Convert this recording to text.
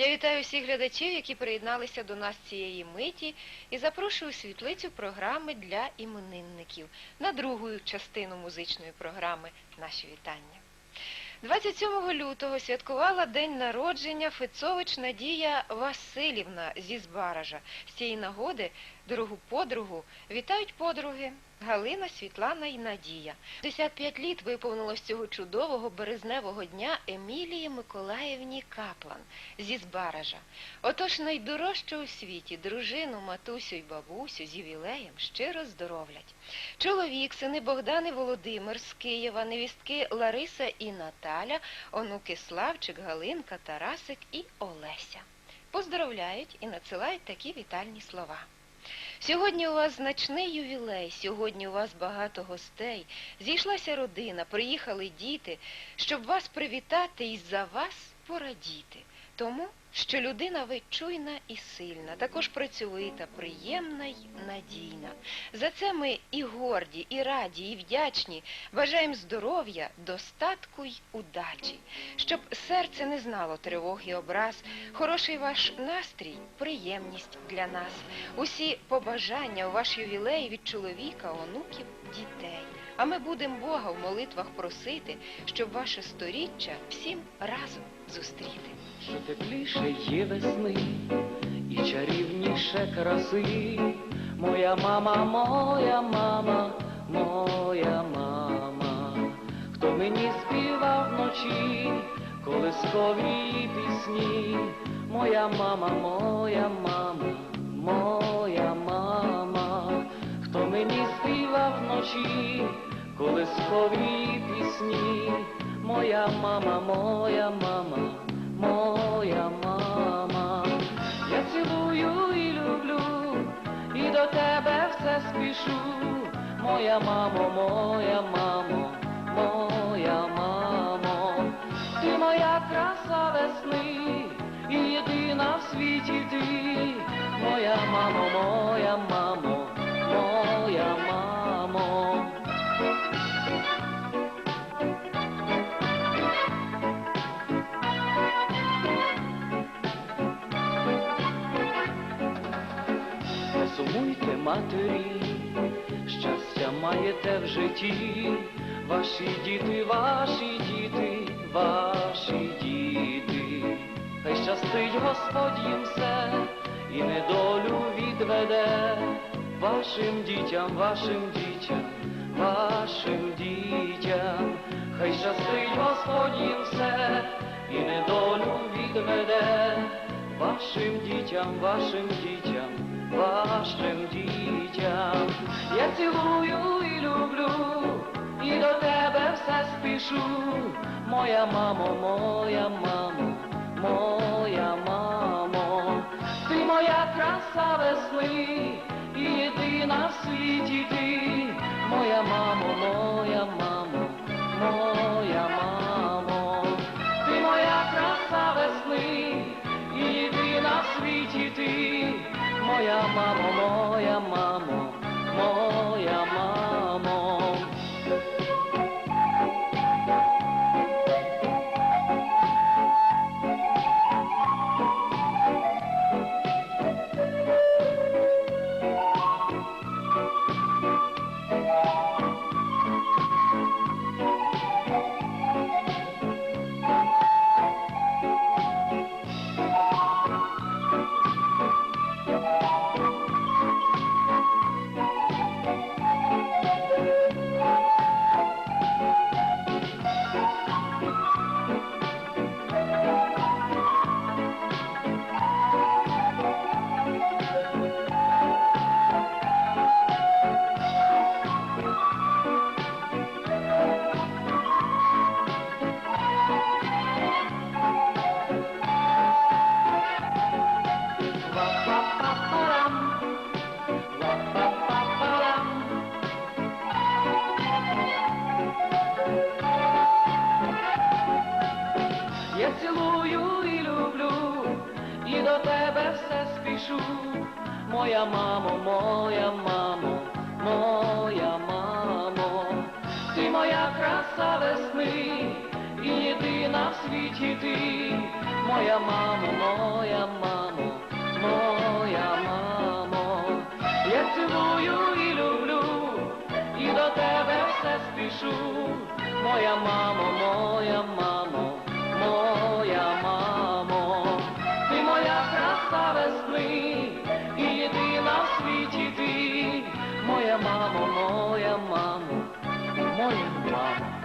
Я вітаю всіх глядачів, які приєдналися до нас цієї миті, і запрошую світлицю програми для іменинників на другу частину музичної програми Наші вітання. 27 лютого святкувала день народження Фецович Надія Васильівна зі Збаража. З цієї нагоди дорогу подругу вітають подруги Галина, Світлана і Надія. 55 літ виповнилось цього чудового березневого дня Емілії Миколаївні Каплан зі Збаража. Отож найдорожче у світі дружину, матусю й бабусю з ювілеєм щиро здоровлять. Чоловік, сини Богдан і Володимир з Києва, невістки Лариса і Наталя, онуки Славчик, Галинка, Тарасик і Олеся. Поздравляють і надсилають такі вітальні слова. Сьогодні у вас значний ювілей, сьогодні у вас багато гостей. Зійшлася родина, приїхали діти, щоб вас привітати і за вас порадіти. Тому, що людина ви чуйна і сильна, також працьовита, приємна й надійна. За це ми і горді, і раді, і вдячні. Бажаємо здоров'я, достатку й удачі, щоб серце не знало тривог і образ, хороший ваш настрій, приємність для нас. Усі побажання у ваш ювілей від чоловіка, онуків, дітей. А ми будемо Бога в молитвах просити, щоб ваше сторіччя всім разом зустріти. Що тепліше є весни і чарівніше краси. Моя мама, моя мама, моя мама, хто мені співав вночі, колискові пісні. Моя мама, моя мама, моя мама, хто мені співав вночі, колискові пісні. Моя мама, моя мама, моя мама, я цілую і люблю, і до тебе все спішу. Моя мамо, моя мамо, моя мамо, ти моя краса весни, і єдина в світі ти, моя мамо, моя мамо, моя сумуйте, матері, щастя маєте в житті, ваші діти, ваші діти, ваші діти, хай щастить Господь їм все і недолю відведе. Вашим дітям, вашим дітям, вашим дітям, хай щастить Господь їм все і недолю відведе. Вашим дітям, вашим дітям, вашим дітям. Я цілую і люблю, і до тебе все спішу. Моя мамо, моя мамо, моя мамо, ти моя краса весни, і єдина в світі ти, моя мамо, моя мамо, все. Моя мамо, моя мамо, моя мамо, ти моя краса весни, і єдина в світі ти, моя мамо, моя мамо, моя мамо, я цілую і люблю, і до тебе все спішу, моя мамо, світі ти, моя мамо, моя мамо, моя мамо.